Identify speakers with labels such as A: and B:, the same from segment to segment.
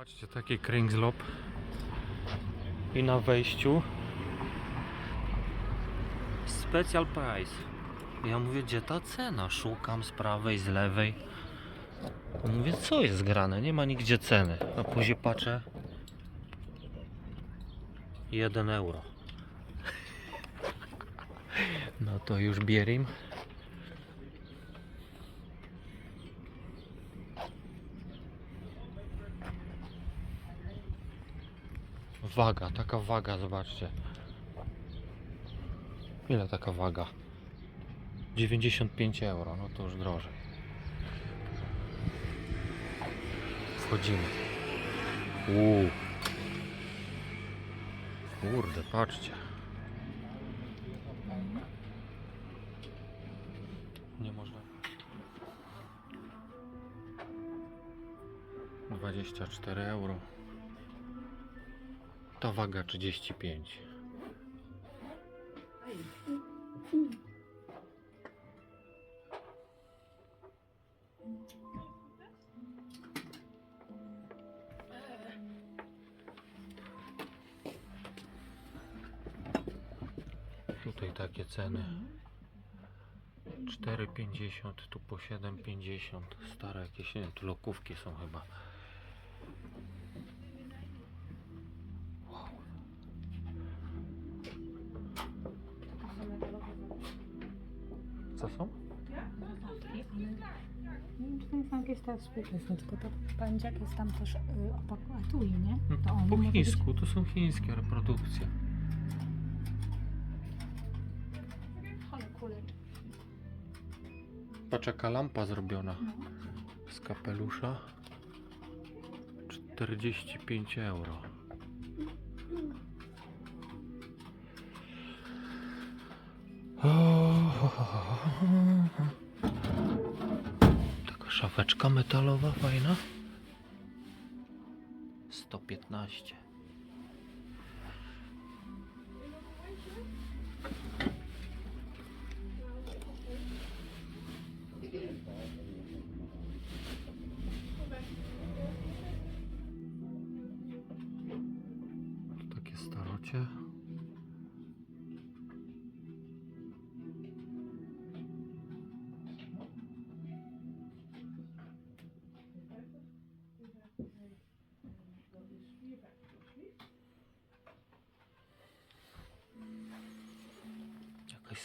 A: Patrzcie, taki kringslop. I na wejściu Special price. Ja mówię, gdzie ta cena? Szukam z prawej, z lewej. Mówię, co jest grane? Nie ma nigdzie ceny. A później patrzę. 1 euro. No to już bierim. Waga, taka waga, zobaczcie. Ile taka waga? 95 euro, no to już drożej. Wchodzimy. Uuu. Kurde, patrzcie. Nie można. 24 euro. Ta waga 35. Tutaj takie ceny. 4,50, tu po 7,50. Stare jakieś, nie tu lokówki są chyba. Co są?
B: Nie wiem, czy to nie są jakieś tak współczesne, tylko to pędziak jest tam też y, nie? To on
A: Po
B: może być-
A: chińsku, to są chińskie reprodukcje.
B: Ale kuleczki.
A: Patrz jaka lampa zrobiona
B: No.
A: z kapelusza. 45 euro. Taka szafeczka metalowa fajna. 115.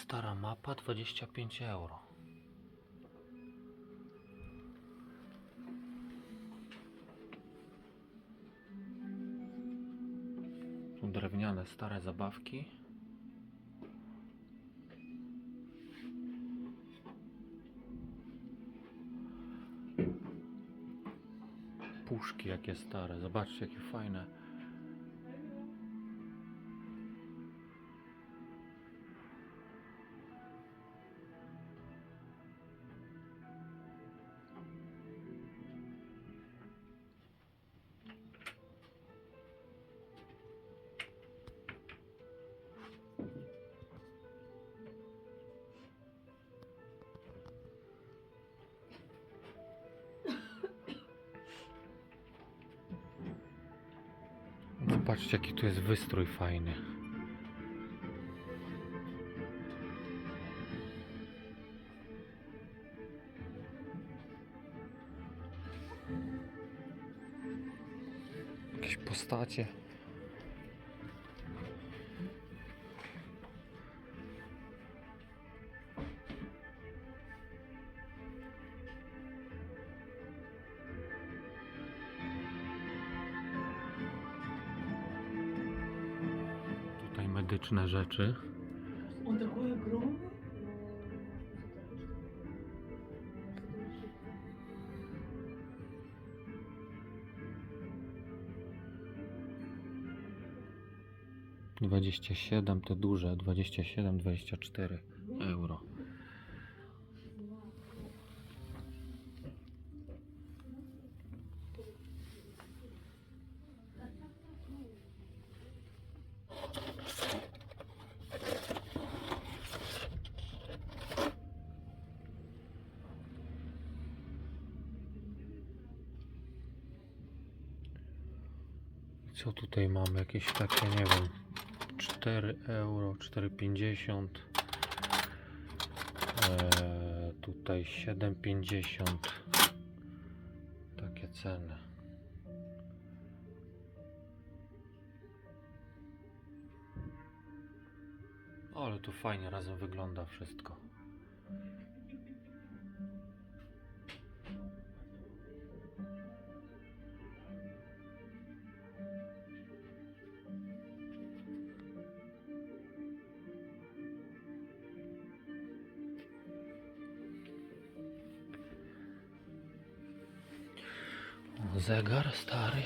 A: Stara mapa, 25 euro. Tu drewniane stare zabawki. Puszki jakie stare, zobaczcie jakie fajne. Zobaczcie jaki tu jest wystrój fajny. Jakieś postacie. autentyczne rzeczy.
C: On taki ogromny?
A: Dwadzieścia siedem, te duże, dwadzieścia siedem, dwadzieścia cztery euro. Co tutaj mamy? Jakieś takie, nie wiem, 4 euro, 4,50. Eee, tutaj 7,50. Takie ceny. Ale tu fajnie razem wygląda wszystko. Stary.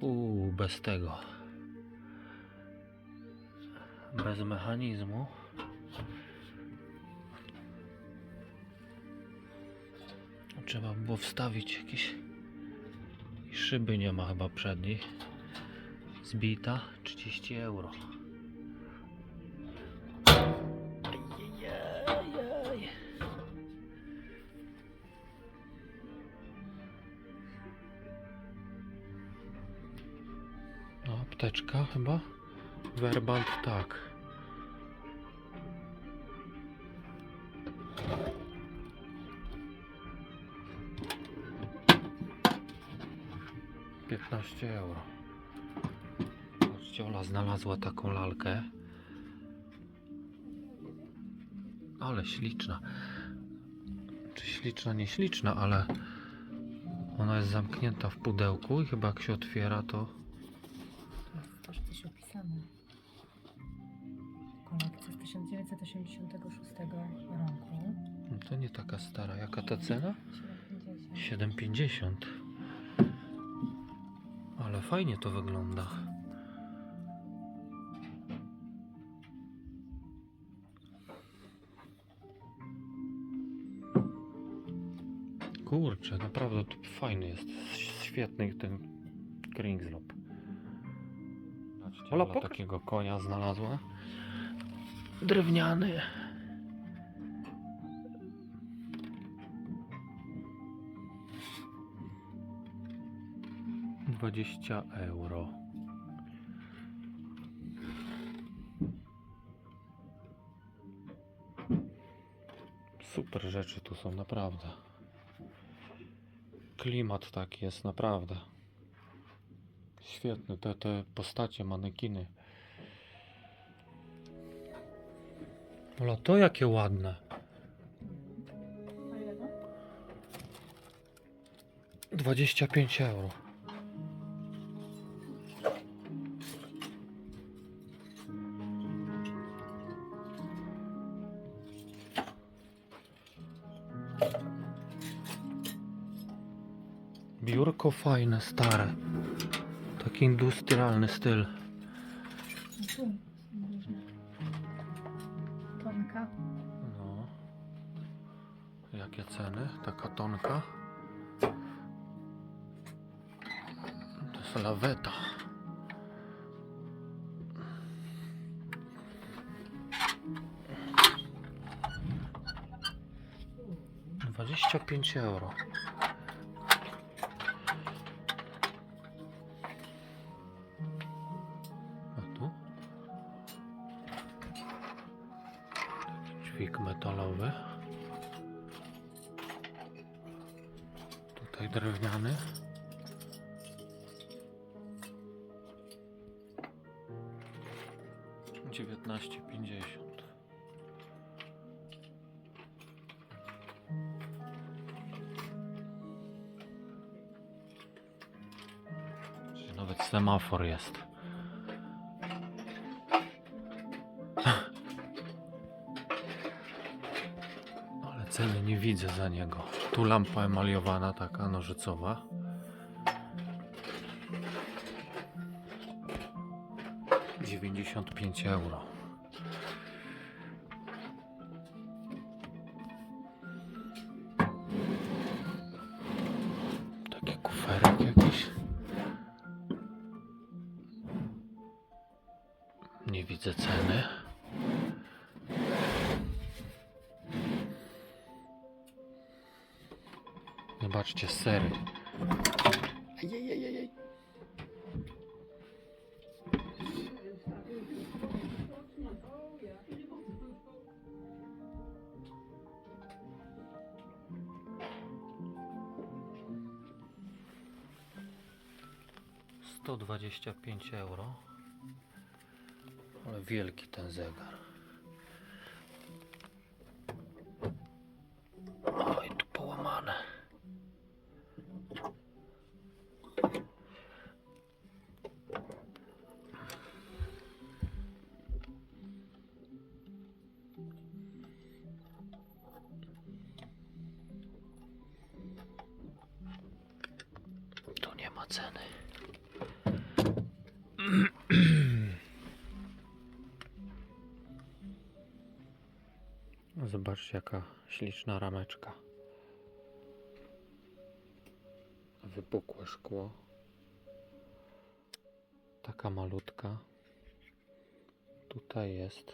A: Uuu, bez tego. Bez mechanizmu. Trzeba było wstawić jakieś. Szyby nie ma chyba przedniej. Zbita 30 euro. Chyba? Verband tak. Piętnaście euro. Patrzcie, Ola znalazła taką lalkę. Ale śliczna. Czy śliczna, nie śliczna, ale ona jest zamknięta w pudełku i chyba jak się otwiera, to To nie taka stara. Jaka ta cena?
B: 7,50.
A: 7,50. Ale fajnie to wygląda. Kurczę, naprawdę to fajny jest. Świetny ten Kringslop. Ola takiego konia znalazła. Drewniany. Dwadzieścia euro. Super rzeczy tu są, naprawdę. Klimat taki jest, naprawdę. Świetny, te, te postacie, manekiny. Ola, to jakie ładne.
B: A ile to?
A: 25 euro. Biurko fajne, stare. Taki industrialny styl.
B: Tu są różne. Tonka.
A: No. Jakie ceny? Taka tonka. To jest laweta. Dwadzieścia pięć euro. 19,50 Nawet semafor jest. Ale ceny nie widzę za niego. Tu lampa emaliowana, taka nożycowa. Dziewięćdziesiąt pięć euro. Taki kuferek jakiś. Nie widzę ceny. Zobaczcie, sery. 125 euro. Ale wielki ten zegar. Oj, tu połamane. Tu nie ma ceny. Zobaczcie jaka śliczna rameczka. Wypukłe szkło. Taka malutka. Tutaj jest.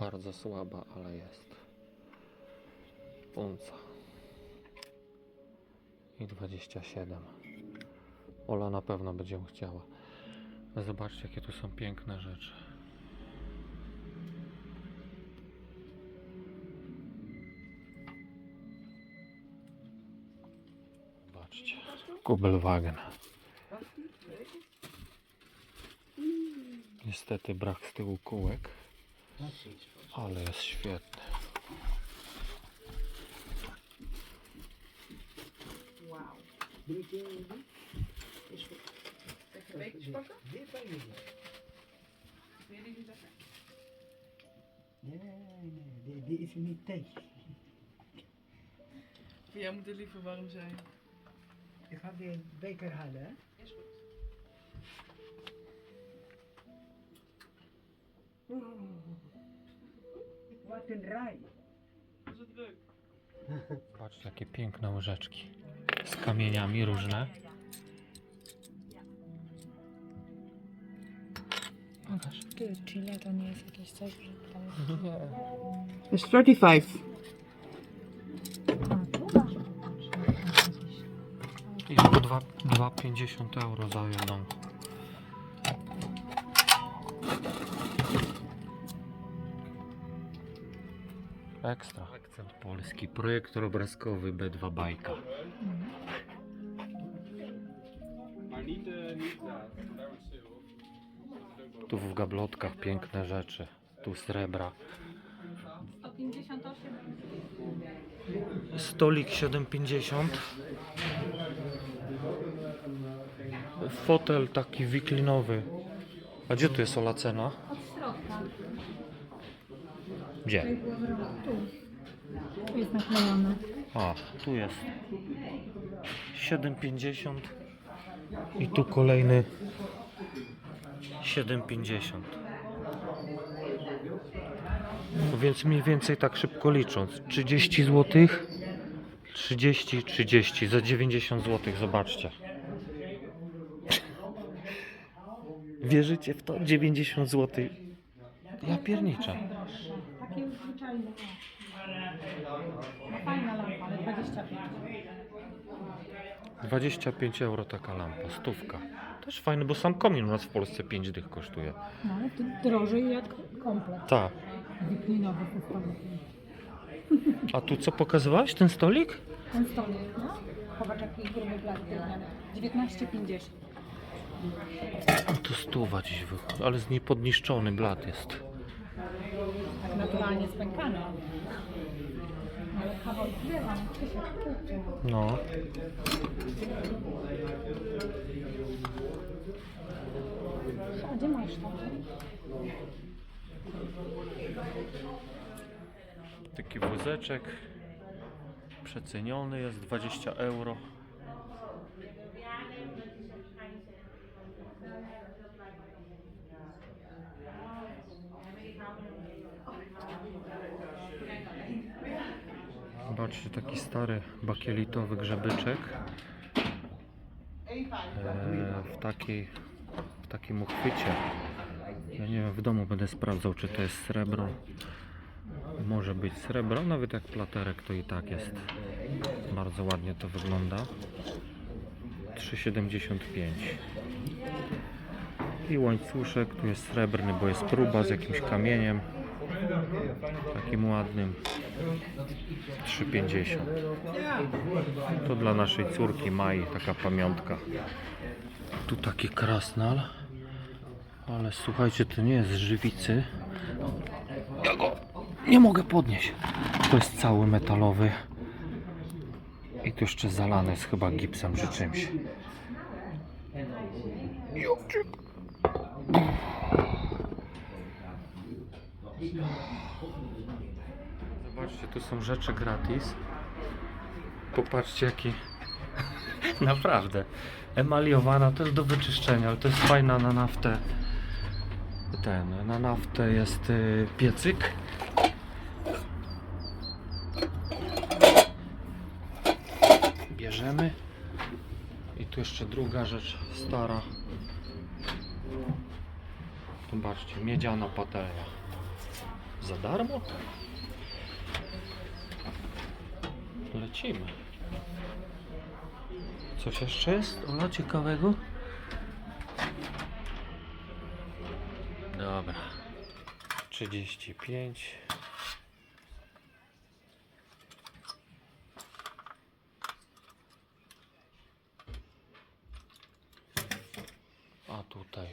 A: Bardzo słaba, ale jest. Unca. I 27. Ola na pewno będzie chciała. Zobaczcie, jakie tu są piękne rzeczy. Zobaczcie. Kubelwagen. Niestety brak z tyłu kółek, ale jest świetny.
C: Even je die niet zeggen?
D: Nee, nee, die, is niet tegen.
C: Jij moet er liever warm zijn.
D: Ik ga weer een beker halen, hè?
C: Is goed.
D: Wat een rij.
C: Was het druk?
A: Patrzcie, jakie piękne łyżeczki. Z kamieniami różne. Pokaż.
B: Ty, Chile to nie jest jakieś coś, że tam.
C: Is 35.
B: A, tu masz.
A: I po dwa- 2,50 euro za jedną. Ekstra. Akcent polski. Projektor obrazkowy B2 Bajka.
E: Niet daar. Daar was stil.
A: Tu w gablotkach piękne rzeczy. Tu srebra.
B: 158.
A: Stolik 7,50. Fotel taki wiklinowy. A gdzie tu jest Ola cena?
B: Od środka.
A: Gdzie?
B: Tu. Jest naklejone.
A: A, tu jest 7,50 i tu kolejny 7,50. No więc mniej więcej tak szybko licząc 30 zł 30, 30 za 90 zł, zobaczcie. Wierzycie w to? 90 zł. Ja pierniczę.
B: Takie zwyczajne. No, fajna lampa, ale 25.
A: 25 euro taka lampa, stówka. Też fajny, bo sam komin u nas w Polsce 5 dych kosztuje.
B: No, to drożej jak komplet.
A: Tak.
B: Wiklinowy postawy.
A: A tu co pokazywałeś, ten stolik?
B: Ten stolik, no. Zobacz jaki gruby blat drewniany. 19,50.
A: A tu stuwa gdzieś wychodzi, ale z niej podniszczony blat jest.
B: Tak naturalnie spękany. Ale kawał drzewa, Krzysiek, kurczę.
A: No.
B: A gdzie masz to?
A: Taki wózeczek. Przeceniony jest 20 euro. Zobaczcie, taki stary bakielitowy grzebyczek. E, w takiej w takim uchwycie. Ja nie wiem, w domu będę sprawdzał, czy to jest srebro. Może być srebro, nawet jak platerek to i tak jest. Bardzo ładnie to wygląda. 3,75 I łańcuszek, tu jest srebrny, bo jest próba z jakimś kamieniem. Takim ładnym 3,50. To dla naszej córki Mai, taka pamiątka. Tu taki krasnal. Ale słuchajcie, to nie jest żywicy. Ja go nie mogę podnieść. To jest cały metalowy. I tu jeszcze zalany jest chyba gipsem czy czymś. Jopczyk. Zobaczcie, tu są rzeczy gratis. Popatrzcie jaki naprawdę emaliowana, to jest do wyczyszczenia, ale to jest fajna na naftę. Ten, na naftę jest y, piecyk. Bierzemy. I tu jeszcze druga rzecz, stara. Zobaczcie, miedziana patelnia. Za darmo? Lecimy. Coś jeszcze jest? Ola, ciekawego? Dobra. 35. A tutaj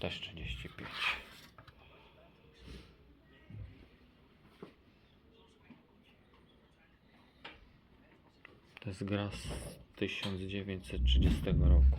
A: też 35. To jest gra z 1930 roku.